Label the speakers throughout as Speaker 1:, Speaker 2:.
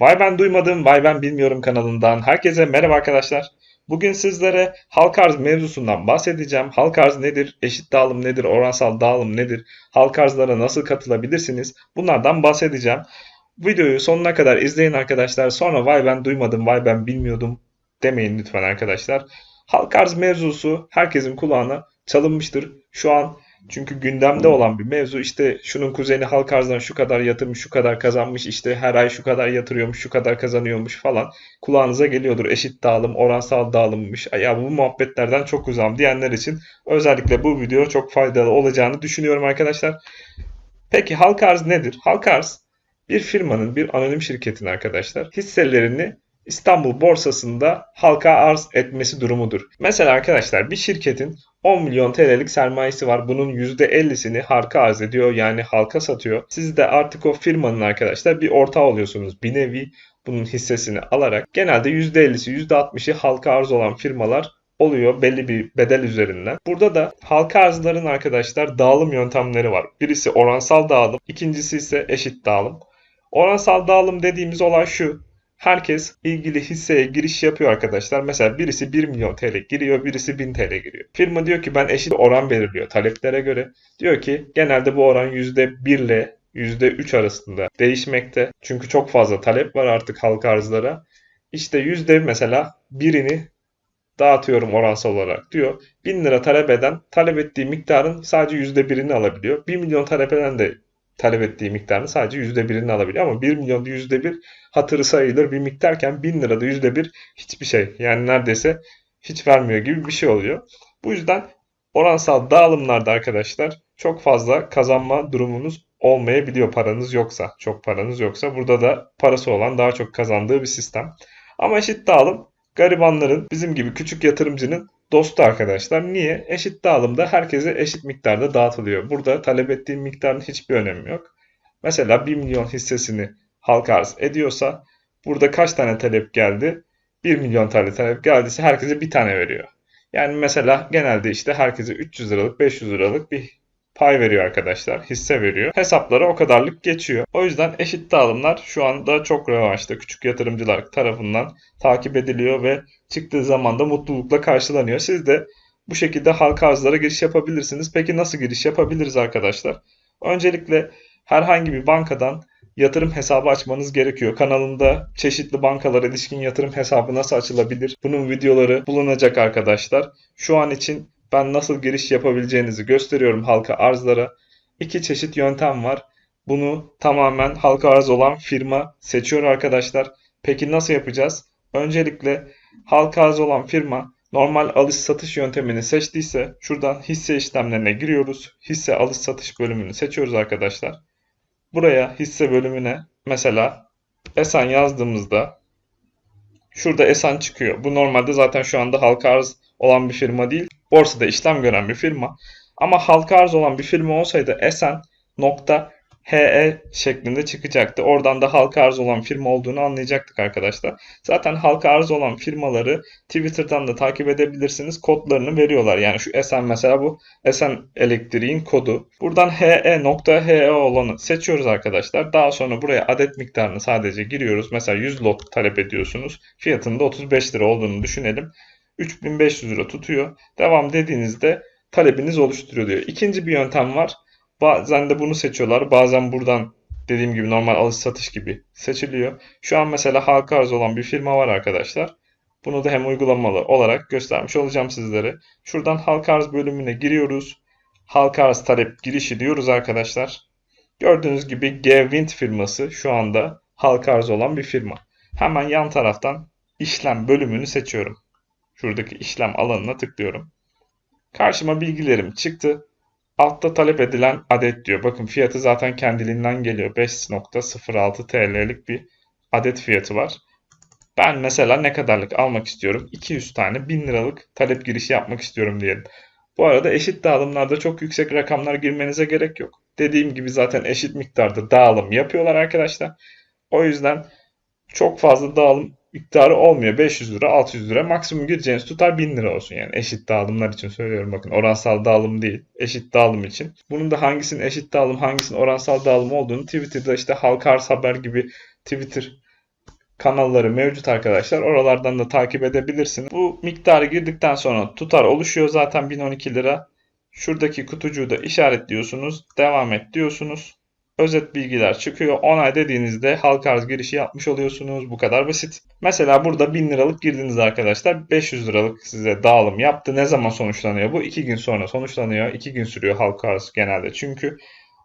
Speaker 1: Vay ben duymadım, vay ben bilmiyorum kanalından. Herkese merhaba arkadaşlar. Bugün sizlere halk arz mevzusundan bahsedeceğim. Halk arz nedir? Eşit dağılım nedir? Oransal dağılım nedir? Halk arzlara nasıl katılabilirsiniz? Bunlardan bahsedeceğim. Videoyu sonuna kadar izleyin arkadaşlar. Sonra vay ben duymadım, vay ben bilmiyordum demeyin lütfen arkadaşlar. Halk arz mevzusu herkesin kulağına çalınmıştır. Şu an çünkü gündemde olan bir mevzu işte şunun kuzeni halk arzdan şu kadar yatırmış, şu kadar kazanmış, işte her ay şu kadar yatırıyormuş, şu kadar kazanıyormuş falan kulağınıza geliyordur. Eşit dağılım, oransal dağılımmış. Ya bu muhabbetlerden çok uzağım diyenler için özellikle bu video çok faydalı olacağını düşünüyorum arkadaşlar. Peki halk arz nedir? Halk arz bir firmanın, bir anonim şirketin arkadaşlar hisselerini İstanbul borsasında halka arz etmesi durumudur. Mesela arkadaşlar bir şirketin 10 milyon TL'lik sermayesi var. Bunun %50'sini halka arz ediyor yani halka satıyor. Siz de artık o firmanın arkadaşlar bir ortağı oluyorsunuz. Bir nevi bunun hissesini alarak genelde %50'si %60'ı halka arz olan firmalar oluyor belli bir bedel üzerinden. Burada da halka arzların arkadaşlar dağılım yöntemleri var. Birisi oransal dağılım, ikincisi ise eşit dağılım. Oransal dağılım dediğimiz olay şu. Herkes ilgili hisseye giriş yapıyor arkadaşlar. Mesela birisi 1 milyon TL giriyor, birisi 1000 TL giriyor. Firma diyor ki ben eşit oran belirliyor taleplere göre. Diyor ki genelde bu oran %1 ile %3 arasında değişmekte. Çünkü çok fazla talep var artık halka arzlara. İşte yüzde mesela birini dağıtıyorum oransal olarak diyor. 1000 lira talep eden talep ettiği miktarın sadece %1'ini alabiliyor. 1 milyon talep eden de talep ettiği miktarın sadece %1'ini alabiliyor. Ama 1 milyonda %1 hatırı sayılır bir miktarken 1000 lirada %1 hiçbir şey. Yani neredeyse hiç vermiyor gibi bir şey oluyor. Bu yüzden oransal dağılımlarda arkadaşlar çok fazla kazanma durumunuz olmayabiliyor paranız yoksa. Çok paranız yoksa burada da parası olan daha çok kazandığı bir sistem. Ama eşit dağılım garibanların bizim gibi küçük yatırımcının dostu arkadaşlar. Niye? Eşit dağılımda herkese eşit miktarda dağıtılıyor. Burada talep ettiğim miktarın hiçbir önemi yok. Mesela 1 milyon hissesini halka arz ediyorsa burada kaç tane talep geldi? 1 milyon tane talep geldiyse herkese bir tane veriyor. Yani mesela genelde işte herkese 300 liralık 500 liralık bir pay veriyor arkadaşlar. Hisse veriyor. Hesaplara o kadarlık geçiyor. O yüzden eşit dağılımlar şu anda çok revaçta. Küçük yatırımcılar tarafından takip ediliyor ve çıktığı zaman da mutlulukla karşılanıyor. Siz de bu şekilde halka arzlara giriş yapabilirsiniz. Peki nasıl giriş yapabiliriz arkadaşlar? Öncelikle herhangi bir bankadan yatırım hesabı açmanız gerekiyor. Kanalımda çeşitli bankalara ilişkin yatırım hesabı nasıl açılabilir? Bunun videoları bulunacak arkadaşlar. Şu an için ben nasıl giriş yapabileceğinizi gösteriyorum halka arzlara. İki çeşit yöntem var. Bunu tamamen halka arz olan firma seçiyor arkadaşlar. Peki nasıl yapacağız? Öncelikle halka arz olan firma normal alış satış yöntemini seçtiyse şuradan hisse işlemlerine giriyoruz. Hisse alış satış bölümünü seçiyoruz arkadaşlar. Buraya hisse bölümüne mesela Esen yazdığımızda şurada Esen çıkıyor. Bu normalde zaten şu anda halka arz olan bir firma değil. Borsada işlem gören bir firma. Ama halka arz olan bir firma olsaydı Esen.he şeklinde çıkacaktı. Oradan da halka arz olan firma olduğunu anlayacaktık arkadaşlar. Zaten halka arz olan firmaları Twitter'dan da takip edebilirsiniz. Kodlarını veriyorlar. Yani şu Esen mesela bu Esen elektriğin kodu. Buradan he.he olanı seçiyoruz arkadaşlar. Daha sonra buraya adet miktarını sadece giriyoruz. Mesela 100 lot talep ediyorsunuz. Fiyatının da 35 lira olduğunu düşünelim. 3500 lira tutuyor. Devam dediğinizde talebiniz oluşturuyor diyor. İkinci bir yöntem var. Bazen de bunu seçiyorlar. Bazen buradan dediğim gibi normal alış satış gibi seçiliyor. Şu an mesela halka arz olan bir firma var arkadaşlar. Bunu da hem uygulamalı olarak göstermiş olacağım sizlere. Şuradan halka arz bölümüne giriyoruz. Halka arz talep girişi diyoruz arkadaşlar. Gördüğünüz gibi Gevwind firması şu anda halka arz olan bir firma. Hemen yan taraftan işlem bölümünü seçiyorum. Şuradaki işlem alanına tıklıyorum. Karşıma bilgilerim çıktı. Altta talep edilen adet diyor. Bakın fiyatı zaten kendiliğinden geliyor. 5.06 TL'lik bir adet fiyatı var. Ben mesela ne kadarlık almak istiyorum? 200 tane 1000 liralık talep girişi yapmak istiyorum diyelim. Bu arada eşit dağılımlarda çok yüksek rakamlar girmenize gerek yok. Dediğim gibi zaten eşit miktarda dağılım yapıyorlar arkadaşlar. O yüzden çok fazla dağılım miktarı olmuyor. 500 lira, 600 lira. Maksimum gireceğiniz tutar 1000 lira olsun yani. Eşit dağılımlar için söylüyorum bakın. Oransal dağılım değil. Eşit dağılım için. Bunun da hangisinin eşit dağılım, hangisinin oransal dağılım olduğunu Twitter'da işte halka arz haber gibi Twitter kanalları mevcut arkadaşlar. Oralardan da takip edebilirsiniz. Bu miktarı girdikten sonra tutar oluşuyor zaten 1012 lira. Şuradaki kutucuğu da işaretliyorsunuz. Devam et diyorsunuz. Özet bilgiler çıkıyor. Onay dediğinizde halka arz girişi yapmış oluyorsunuz. Bu kadar basit. Mesela burada 1000 liralık girdiniz arkadaşlar. 500 liralık size dağılım yaptı. Ne zaman sonuçlanıyor bu? 2 gün sonra sonuçlanıyor. 2 gün sürüyor halka arz genelde. Çünkü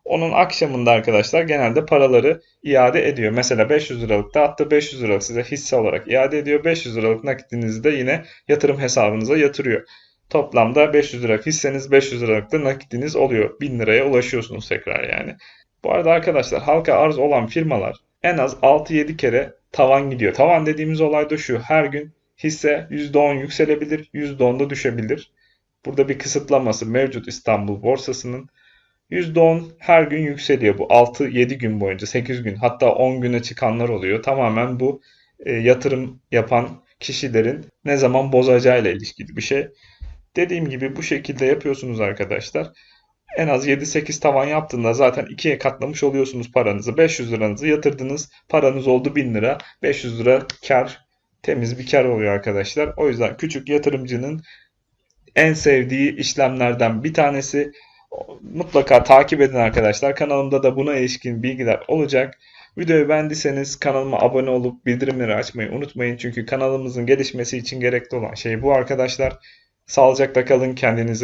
Speaker 1: onun akşamında arkadaşlar genelde paraları iade ediyor. Mesela 500 liralık da attı 500 liralık size hisse olarak iade ediyor. 500 liralık nakitinizi de yine yatırım hesabınıza yatırıyor. Toplamda 500 liralık hisseniz 500 liralık da nakitiniz oluyor. 1000 liraya ulaşıyorsunuz tekrar yani. Bu arada arkadaşlar halka arz olan firmalar en az 6-7 kere tavan gidiyor. Tavan dediğimiz olay da şu. Her gün hisse %10 yükselebilir, %10 da düşebilir. Burada bir kısıtlaması mevcut İstanbul borsasının. %10 her gün yükseliyor bu 6-7 gün boyunca 8 gün hatta 10 güne çıkanlar oluyor. Tamamen bu e, yatırım yapan kişilerin ne zaman bozacağıyla ilişkili bir şey. Dediğim gibi bu şekilde yapıyorsunuz arkadaşlar. En az 7-8 tavan yaptığında zaten ikiye katlamış oluyorsunuz paranızı. 500 liranızı yatırdınız. Paranız oldu 1000 lira. 500 lira kar. Temiz bir kar oluyor arkadaşlar. O yüzden küçük yatırımcının en sevdiği işlemlerden bir tanesi. Mutlaka takip edin arkadaşlar. Kanalımda da buna ilişkin bilgiler olacak. Videoyu beğendiyseniz kanalıma abone olup bildirimleri açmayı unutmayın. Çünkü kanalımızın gelişmesi için gerekli olan şey bu arkadaşlar. Sağlıcakla kalın, kendinize iyi